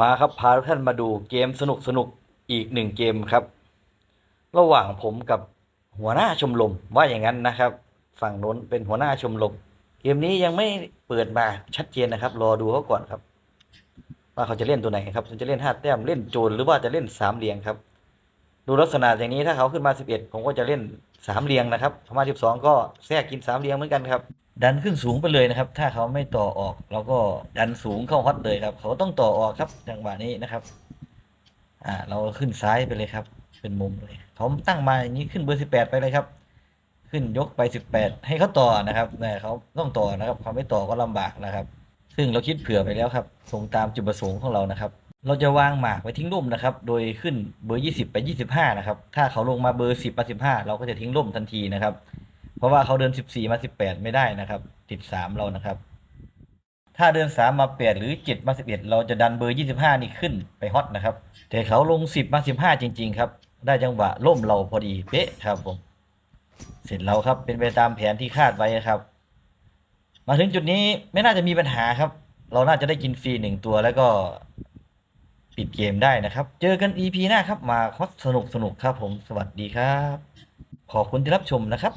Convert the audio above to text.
มาครับพาทุกท่านมาดูเกมสนุกสนุกอีกหนึ่งเกมครับ ระหว่างผมกับหัวหน้าชมรมว่าอย่างนั้นนะครับ ฝั่งโน้นเป็นหัวหน้าชมรมเกมนี้ยังไม่เปิดมาชัดเจนนะครับ รอดูเขาก่อนครับ ว่าเขาจะเล่นตัวไหนครับจะเล่นห้าแต้มเล่นโจรหรือว่าจะเล่นสามเหลี่ยงครับ ดูลักษณะอย่างนี้ถ้าเขาขึ้นมาสิบเอ็ดผมก็จะเล่นสามเหลี่ยงนะครับเขามาสิบสองก็แทรกกินสามเหลี่ยงเหมือนกันครับ ดันขึ้นสูงไปเลยนะครับ ถ้าเขาไม่ต่อออกเราก็ดันสูงเข้าฮอตเลยครับ เขาต้องต่อออกครับจังหวะนี้นะครับ อ่า เราขึ้นซ้ายไปเลยครับ เป็นมุมเลยเขาตั้งมาอย่างนี้ขึ้นเบอร์สิบแปดไปเลยครับ ขึ้นยกไปสิบแปดให้เขาต่อนะครับแต่เขาต้องต่อนะครับเขาไม่ต่อก็ลำบากนะครับ ซึ่งเราคิดเผื่อไปแล้วครับตรงตามจุดประสงค์ของเรานะครับ เราจะวางหมากไว้ทิ้งร่มนะครับ โดยขึ้นเบอร์20ไป25นะครับ ถ้าเขาลงมาเบอร์10มา15เราก็จะทิ้งร่มทันทีนะครับ เพราะว่าเขาเดิน14มา18ไม่ได้นะครับ ติด3เรานะครับ ถ้าเดิน3มมา8หรือ7มา11เอ็ดเราจะดันเบอร์25นี่ขึ้นไปฮอตนะครับ แต่เขาลง10มา15จริง ๆ ครับ ได้จังหวะล่มเราพอดีเป๊ะครับผม เสร็จแล้วครับเป็นไปตามแผนที่คาดไว้ครับ มาถึงจุดนี้ไม่น่าจะมีปัญหาครับ เราน่าจะได้กินฟรีหนึ่งตัวแล้วก็ปิดเกมได้นะครับ เจอกัน EP หน้าครับ มาคอสสนุกสนุกครับผม สวัสดีครับ ขอบคุณที่รับชมนะครับ